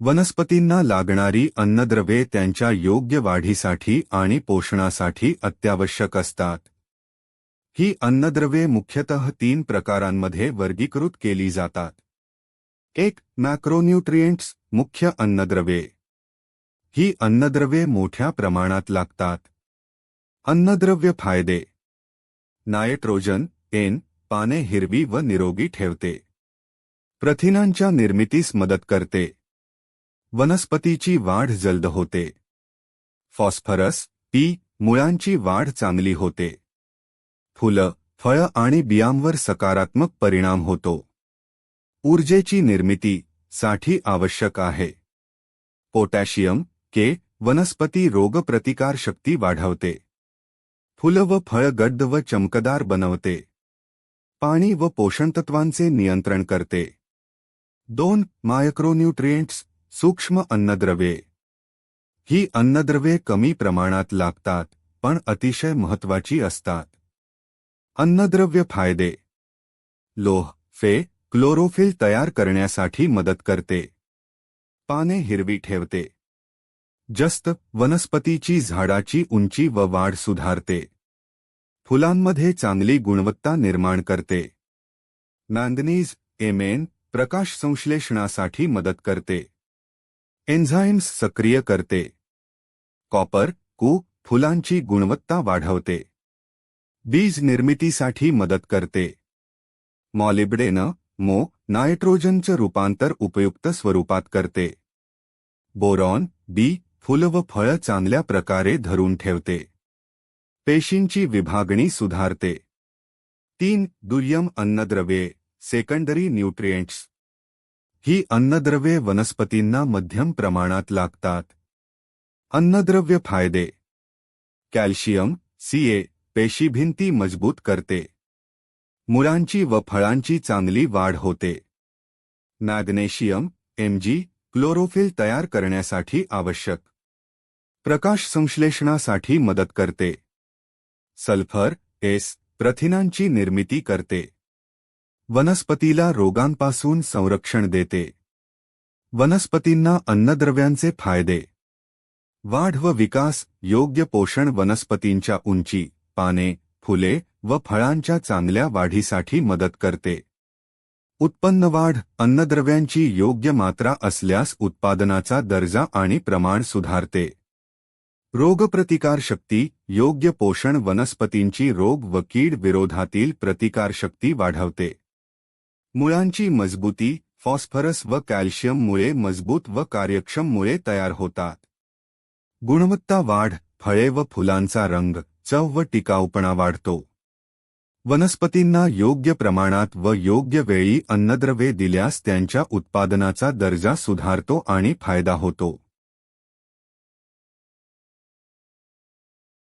वनस्पतींना लागणारी अन्नद्रव्ये त्यांच्या योग्य वाढीसाठी आणि पोषणासाठी अत्यावश्यक असतात. ही अन्नद्रव्ये मुख्यतः तीन प्रकारांमध्ये वर्गीकृत केली जातात. एक मॅक्रोन्यूट्रिएंट्स मुख्य अन्नद्रव्ये. ही अन्नद्रव्ये मोठ्या प्रमाणात लागतात. अन्नद्रव्य फायदे. नायट्रोजन एन पाने हिरवी व निरोगी ठेवते. प्रथिनांच्या निर्मितीस मदत करते. वनस्पतीची वाढ जलद होते. फॉस्फरस पी मुळांची वाढ चांगली होते. फुलं फळं आणि बियांवर सकारात्मक परिणाम होतो. ऊर्जेची निर्मिती साठी आवश्यक आहे. पोटॅशियम के वनस्पती रोगप्रतिकारशक्ती वाढवते. फुलं व फळ गड्ड व चमकदार बनवते. पाणी व पोषणतत्वांचे नियंत्रण करते. दोन मायक्रोन्यूट्रिएंट्स सूक्ष्म अन्नद्रव्ये. ही अन्नद्रव्ये कमी प्रमाणात लागतात पण अतिशय महत्वाची असतात. अन्नद्रव्य फायदे. लोह फे क्लोरोफिल तयार करण्यासाठी मदत करते. पाने हिरवी ठेवते. जस्त वनस्पतीची झाडाची उंची व वाढ सुधारते. फुलांमध्ये चांगली गुणवत्ता निर्माण करते. नांदनीज एमेन प्रकाश संश्लेषणासाठी मदत करते. एन्झाईम्स सक्रिय करते. कॉपर कू फुलांची गुणवत्ता वाढवते. बीज निर्मितीसाठी मदत करते. मॉलिब्डेन मो नायट्रोजनचं रूपांतर उपयुक्त स्वरूपात करते. बोरॉन बी फुलं व फळं चांगल्या प्रकारे धरून ठेवते. पेशींची विभागणी सुधारते. तीन दुय्यम अन्नद्रव्ये सेकंडरी न्यूट्रिएंट्स. ही अन्नद्रव्ये वनस्पतींना मध्यम प्रमाणात लागतात. अन्नद्रव्य फ़ायदे. कॅल्शियम सीए पेशीभिंती मज़बूत करते. मुळांची व फळांची चांगली वाढ होते. मॅग्नेशियम एमजी क्लोरोफिल तयार करण्यासाठी आवश्यक. प्रकाश संश्लेषणासाठी मदत करते. सल्फ़र एस प्रथिनांची निर्मिती करते. वनस्पतीला रोगांपासून संरक्षण देते. वनस्पतींना अन्नद्रव्यांचे फायदे. वाढ व विकास योग्य पोषण वनस्पतींच्या उंची पाने फुले व फळांच्या चांगल्या वाढीसाठी मदत करते. उत्पन्न वाढ अन्नद्रव्यांची योग्य मात्रा असल्यास उत्पादनाचा दर्जा आणि प्रमाण सुधारते. रोगप्रतिकारशक्ती योग्य पोषण वनस्पतींची रोग व कीड विरोधातील प्रतिकारशक्ती वाढवते. मुळांची मजबूती फॉस्फरस व कॅल्शियममुळे मजबूत व कार्यक्षममुळे तयार होतात. गुणवत्ता वाढ फळे व फुलांचा रंग चव व टिकाऊपणा वाढतो. वनस्पतींना योग्य प्रमाणात व योग्य वेळी अन्नद्रव्ये दिल्यास त्यांच्या उत्पादनाचा दर्जा सुधारतो आणि फायदा होतो.